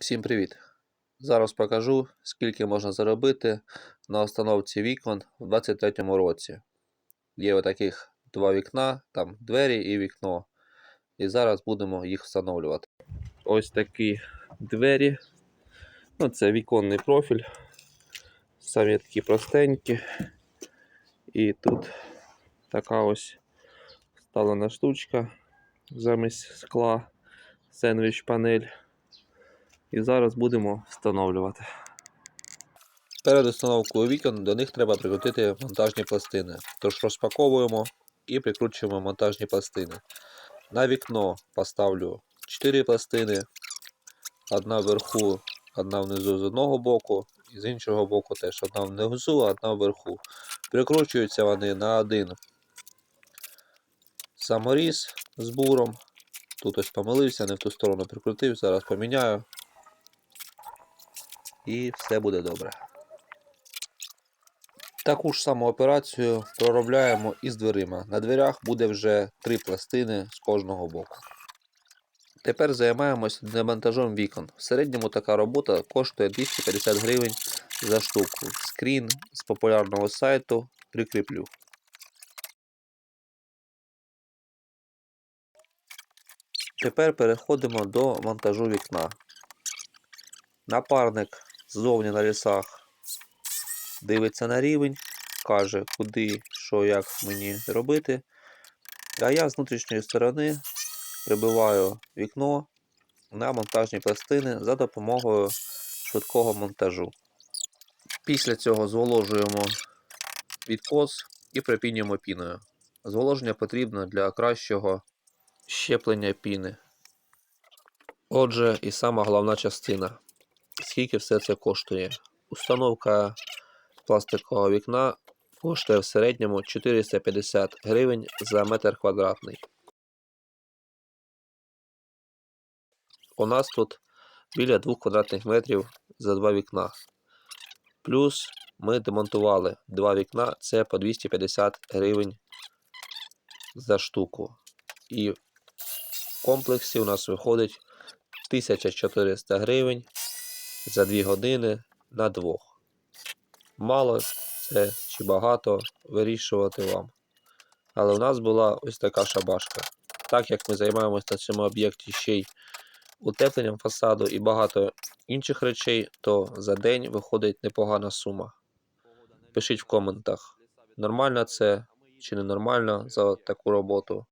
Всім привіт! Зараз покажу, скільки можна заробити на установці вікон в 2023 році. Є отаких два вікна, там двері і вікно. І зараз будемо їх встановлювати. Ось такі двері. Ну, це віконний профіль. Самі такі простенькі. І тут така ось вставлена штучка замість скла, сендвіч панель. І зараз будемо встановлювати. Перед установкою вікон до них треба прикрутити монтажні пластини. Тож розпаковуємо і прикручуємо монтажні пластини. На вікно поставлю 4 пластини. Одна вверху, одна внизу з одного боку, і з іншого боку теж одна внизу, одна вверху. Прикручуються вони на один саморіз з буром. Тут ось помилився, не в ту сторону прикрутив, зараз поміняю і все буде добре. Таку ж саму операцію проробляємо і з дверима. На дверях буде вже три пластини з кожного боку. Тепер займаємось демонтажом вікон. В середньому така робота коштує 250 гривень за штуку. Скрін з популярного сайту прикріплю. Тепер переходимо до монтажу вікна. Напарник ззовні на лісах дивиться на рівень, каже, куди, що, як мені робити. А я з внутрішньої сторони прибиваю вікно на монтажні пластини за допомогою швидкого монтажу. Після цього зволожуємо відкос і припінюємо піною. Зволоження потрібно для кращого щеплення піни. Отже, і сама головна частина скільки все це коштує. Установка пластикового вікна коштує в середньому 450 гривень за метр квадратний. У нас тут біля 2 квадратних метрів за два вікна. Плюс ми демонтували два вікна, це по 250 гривень за штуку. І в комплексі у нас виходить 1400 гривень за 2 години на двох. Мало це чи багато вирішувати вам. Але у нас була ось така шабашка. Так як ми займаємося на цьому об'єкті ще й утепленням фасаду і багато інших речей, то за день виходить непогана сума. Пишіть в коментах, нормально це чи ненормально за таку роботу.